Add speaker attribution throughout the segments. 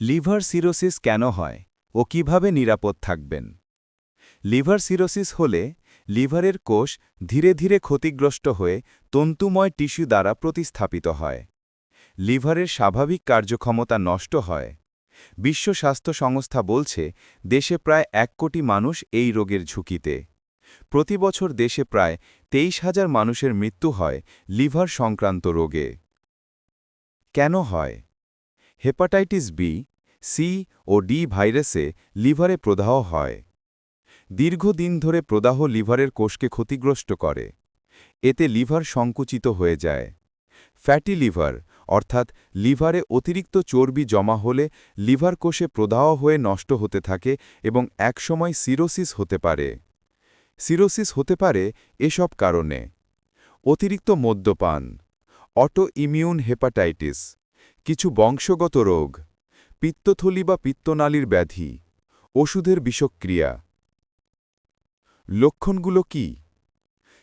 Speaker 1: Liver cirrhosis কেন হয় ও কীভাবে নিরাপদ থাকবেন? লিভার সিরোসিস হলে লিভারের কোষ ধীরে ধীরে ক্ষতিগ্রস্ত হয়ে তন্তুময় টিস্যু দ্বারা প্রতিস্থাপিত হয়। লিভারের স্বাভাবিক কার্যক্ষমতা নষ্ট হয়। বিশ্ব স্বাস্থ্য সংস্থা বলছে, দেশে প্রায় এক কোটি মানুষ এই রোগের ঝুঁকিতে। প্রতি বছর দেশে প্রায় তেইশ হাজার মানুষের মৃত্যু হয় লিভার সংক্রান্ত রোগে। কেন হয়? হেপাটাইটিস বি সি ও ডি ভাইরাসে লিভারে প্রদাহ হয়। দীর্ঘদিন ধরে প্রদাহ লিভারের কোষকে ক্ষতিগ্রস্ত করে। এতে লিভার সংকুচিত হয়ে যায়। ফ্যাটি লিভার, অর্থাৎ লিভারে অতিরিক্ত চর্বি জমা হলে লিভার কোষে প্রদাহ হয়ে নষ্ট হতে থাকে এবং একসময় সিরোসিস হতে পারে। সিরোসিস হতে পারে এসব কারণে। অতিরিক্ত মদ্যপান অটো ইমিউন হেপাটাইটিস, কিছু বংশগত রোগ। পিত্তথলি বা পিত্তনালীর ব্যাধি, ওষুধের বিষক্রিয়া। লক্ষণগুলো কি?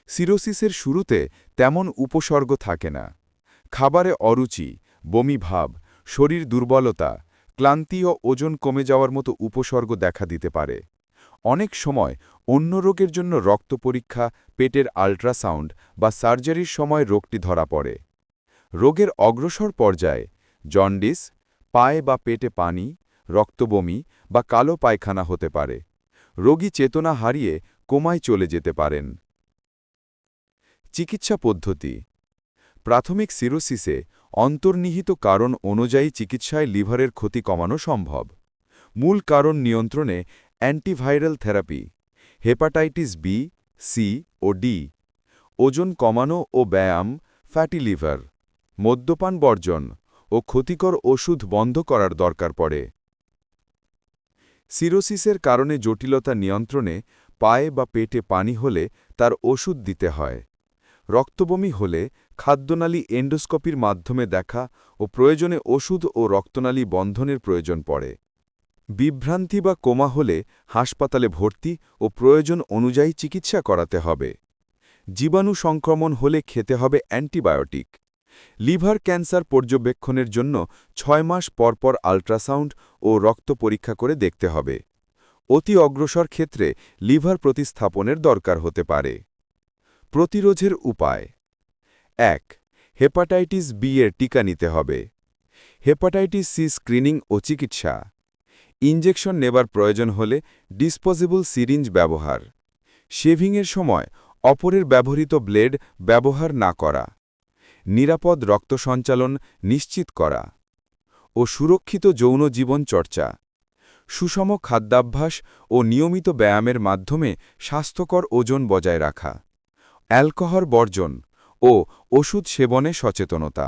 Speaker 1: সিরোসিসের শুরুতে তেমন উপসর্গ থাকে না। খাবারে অরুচি, বমি ভাব, শরীর দুর্বলতা, ক্লান্তি ও ওজন কমে যাওয়ার মতো উপসর্গ দেখা দিতে পারে। অনেক সময় অন্য রোগের জন্য রক্ত পরীক্ষা, পেটের আল্ট্রাসাউন্ড বা সার্জারির সময় রোগটি ধরা পড়ে। রোগের অগ্রসর পর্যায়ে, জন্ডিস পায়ে বা পেটে পানি, রক্তবমি বা কালো পায়খানা হতে পারে। রোগী চেতনা হারিয়ে কোমায় চলে যেতে পারেন। চিকিৎসা পদ্ধতি। প্রাথমিক সিরোসিসে অন্তর্নিহিত কারণ অনুযায়ী চিকিৎসায় লিভারের ক্ষতি কমানো সম্ভব। মূল কারণ নিয়ন্ত্রণে antiviral therapy, hepatitis B, C ও ডি, ওজন কমানো ও ব্যায়াম, ফ্যাটি লিভার, মদ্যপান বর্জন। ও ক্ষতিকর ওষুধ বন্ধ করার দরকার পড়ে। সিরোসিসের কারণে জটিলতা নিয়ন্ত্রণে পায়ে বা পেটে পানি হলে তার ওষুধ দিতে হয়। রক্তবমি হলে খাদ্যনালী এন্ডোস্কোপির মাধ্যমে দেখা ও প্রয়োজনে ওষুধ ও রক্তনালী বন্ধনের প্রয়োজন পড়ে। বিভ্রান্তি বা কোমা হলে হাসপাতালে ভর্তি ও প্রয়োজন অনুযায়ী চিকিৎসা করাতে হবে। জীবাণু সংক্রমণ হলে খেতে হবে অ্যান্টিবায়োটিক। লিভার ক্যান্সার পর্যবেক্ষণের জন্য ছয় মাস পরপর আল্ট্রাসাউন্ড ও রক্ত পরীক্ষা করে দেখতে হবে। অতি অগ্রসর ক্ষেত্রে লিভার প্রতিস্থাপনের দরকার হতে পারে। প্রতিরোধের উপায়। এক, হেপাটাইটিস বি এর টিকা নিতে হবে। হেপাটাইটিস সি স্ক্রিনিং ও চিকিৎসা। ইনজেকশন নেবার প্রয়োজন হলে ডিসপোজেবল সিরিঞ্জ ব্যবহার। শেভিংয়ের সময় অপরের ব্যবহৃত ব্লেড ব্যবহার না করা। নিরাপদ রক্ত সঞ্চালন নিশ্চিত করা ও সুরক্ষিত যৌন জীবন চর্চা। সুষম খাদ্যাভ্যাস ও নিয়মিত ব্যায়ামের মাধ্যমে স্বাস্থ্যকর ওজন বজায় রাখা। অ্যালকোহল বর্জন ও ওষুধ সেবনে সচেতনতা।